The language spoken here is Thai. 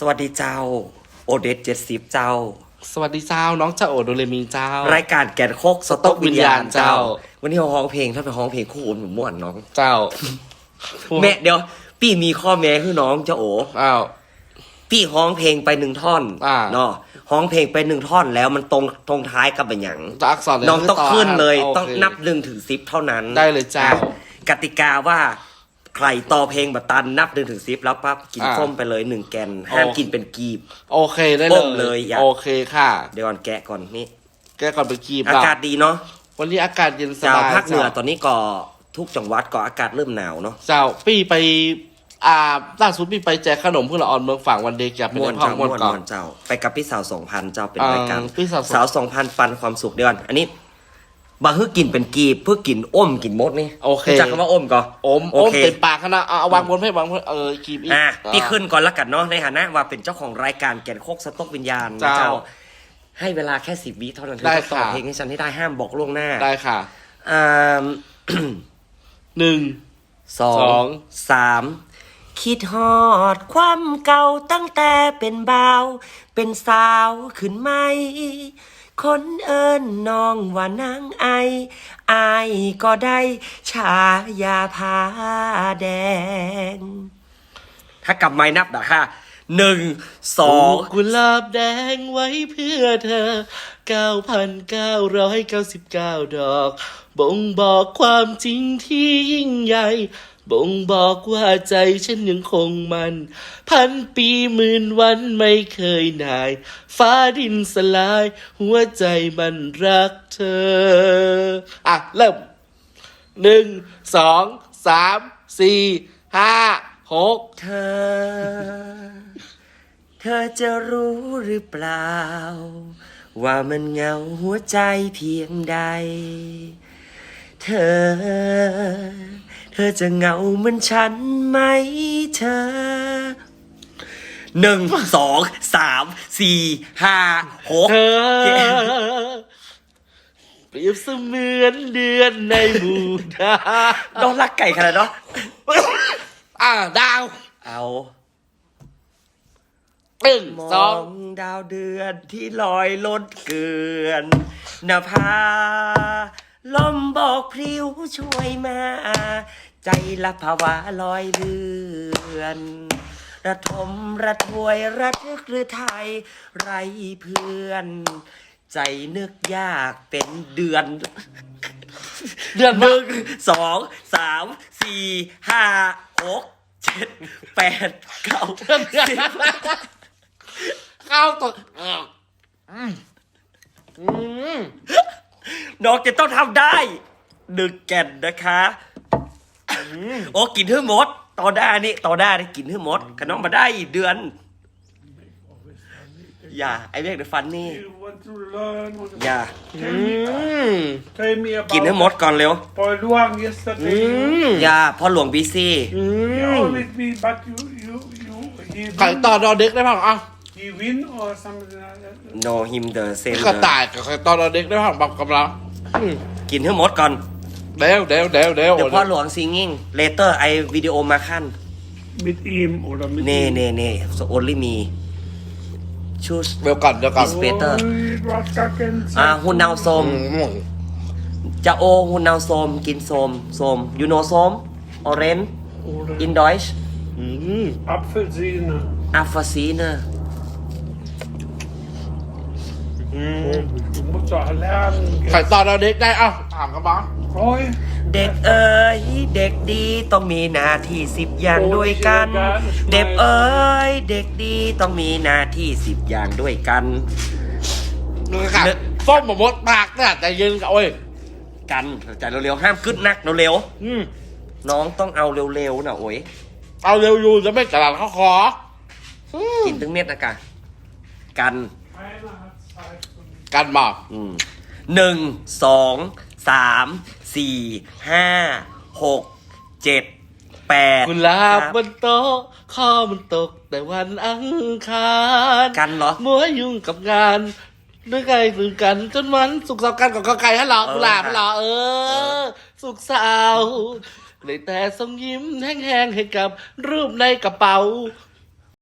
สวัสดีเจ้า โอเดตเจ็ดสิบเจ้า สวัสดีเจ้า น้องเจ้าโอโดเรมีเจ้า รายการแกนโคกสต๊อกวิญญาณเจ้าเจ้า วันนี้เราร้องเพลงถ้าเป็นร้องเพลงคู่อุ่นหมุนม่วนน้อง เจ้า แม่เดี๋ยว พี่มีข้อแม้คือน้องเจ้าโออ้าวพี่ร้องเพลงไปหนึ่งท่อนอ่าเนาะร้องเพลงไปหนึ่งท่อนแล้วมันตรงตรงท้ายกับเป็นอย่างจะอักษรเลยน้องต้องขึ้นเลยโคต้องนับหนึ่งถึงสิบเท่านั้น ได้เลยเจ้าอะกติกาว่า ใครต่อเพลงบัตตันนับหนึ่งถึงสิบแล้วปั๊บกินอ่าส้มไปเลยหนึ่งแกนห้ามโอกินเป็นกีบ โอเคได้ก้เลมเลยยอย่าโอเคค่ะ เดี๋ยวก่อนแกะก่อนนี่แกก่อนไปกีบอากาศดีเนาะวันนี้อากาศเย็นสเจ้าบายภาคเหนือตเจ้าอนนี้ก็ทุกจังหวัดก็อากาศเริ่มหนาวเนาะ เจ้าปี้ไป อ่าล่าสุดปี้ไปแจกขนมเพื่อละออนเมืองฝั่งวันเด็กอยากเป็นม่วนพ่อเจ้าม่วนม่วนก่อม่วนนเจ้า ไปกับพี่สาวสองพันเจ้าเป็นอ่ารรายการพี่สาวสาวสองพันปันความสุขเดี๋ยวก่อนอันนี้ บาฮือกินเป็นกีบเพื่อกินอ้มกินมดนี่โอเค รู้จักคำว่าอ้มก่อนอมโออมเคเต็มปากขนาดเอาเอาวางบนให้วางบนเออกีบอีก อะอ่าพี่ขึ้นก่อนละกันเนาะในฐานะว่าเป็นเจ้าของรายการแก่นโคกสต๊อกวิญญาณนะเจ้าเจ้าให้เวลาแค่สิบวิเท่านั้นเธอได้ต้องต่อค่ะ เพลงให้ฉันให้ได้ห้ามบอกล่วงหน้าได้ค่ะอ่า หนึ่ง สอสองง สามคิดฮอดความเก่าตั้งแต่เป็นบ่าว เป็นสาวขึ้นไหม คนเอิญน้องว่านางไออายก็ได้ฉายาพาแดง ถ้ากลับไม้นับนะค่ะหนึ่งสองกุหลาบแดงไว้เพื่อเธอ 9,999 ดอก บ่งบอกความจริงที่ยิ่งใหญ่ บ่งบอกว่าใจฉันยังคงมัน พันปีหมื่นวันไม่เคยนาย ฟ้าดินสลาย หัวใจมันรักเธอ อะ เริ่มหนึ่งสองสามสี่ห้าหกเธอ เธอจะรู้หรือเปล่า ว่ามันเหงาหัวใจเพียงใด เธอ ธอจะเหงาเหมือนฉันไหมเธอหนึ่งสองสามสี่ห้าหกเธอเปรียบเสมือนเดือนในหมู่ดาวต้องรักไก่ขนาดเนาะอ่าดาว เอาหนึ่งมสอองงดาวเดือนที่ลอยล้นเกลือนนภา ลมบอกพริ้วช่วยมา ใจละภาวะลอยเลือนระทมระทวยระทึกหรือไทยไรเพื่อน ใจนึกยากเป็นเดือน เดือนหนึ่งสองสามสี่ห้าหกเจ็ดแปดเก้าเดือนสิบเข้าตัวอืมอืม น้องจะต้องทำได้หนึ่งแก่นนะคะโอ้กินให้หมดต่อได้นี่ต่อได้นี่กินให้หมดขน้องมาได้อีกเดือน อย่าไอ้เรียกเดฟันนี่ You want to learn what อย่า อืม tell me about กินให้หมดก่อนเร็ว Paul Luang อื yesterday. มอย่าพ่อหลวงบีซี่ อื He ม always be, but you, you, you, he ไก่ win, ต่อดอเด็กได้ป่ะอะ he win or something like that. no him the same กระต่ายกับไก่ต่อดอเด็กได้ป่ะบอกกำลังอืมกินให้หมดก่อน เดี๋ยวเดี๋ยวเดี๋ยวเดี๋ยวเดี๋ยวพ่อหลวงซิงกิ้ง later ไอวิดีโอมาขั้น Mit ihm oder mit เน่ ihm. เน่เน่ so only me choose เดี๋ยวก่อนเดี๋ยวก่อน Is better. Oi, du hast gar keinen อ่า Zeit. หุ่นนาวส้มอืมจะโอหุ่นนาวส้มกินส้มส้ม you know ส้ม orange Oder in Deutsch อืม Apfelsine. Apfelsine อืม Du musst doch lernen. ไก่ต่อดอเด็กได้เอ้าถามกำลัง Oi, เด็กเอ๋ยเด็กดีต้องมีหน้าที่สิบอย่างด้วยกัน เด็กเอ๋ยเด็กดีต้องมีหน้าที่สิบอย่างด้วยกันดูค่ะเนอะส้มหมดปากเนี่ยแต่ยืนกับโอ้ยกันใจเร็วๆห้ามกึดนักเร็วอืมๆน้องต้องเอาเร็วๆนะโอ้ยเอาเร็วอยู่จะไม่กระดานเขาขออืมกินถึงเม็ดนะกะกัน einer hat Zeit. Und กันมาอืมหนึ่งสองสามสี่ห้าหกเจ็ดแปดกุหลาบครับบนโต๊ะข้อมันตก แต่วันอังคารกันเหรอ มัวยุ่งกับงาน ด้วยไกลถึงกัน จนวันสุกร์เสาร์กันกับกอไก่ฮะเหรอเออกุหลาบค่ะฮะเหรอเออ สุกร์เสาร์เลยแต่ส่งยิ้มแห้งๆให้กับรูปในกระเป๋า